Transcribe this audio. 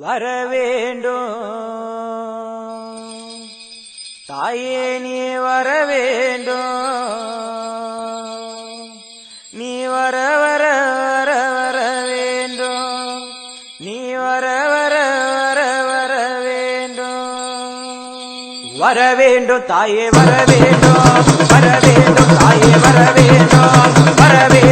வர வேண்டும். தாயே நீ வர வேண்டும். நீ வர வர வர வர வேண்டும். நீ வர வர வர வர வேண்டும். வர வேண்டும் தாயே வர வேண்டும். வர வேண்டும் தாயே வர வேண்டும். வர வேண்டும்.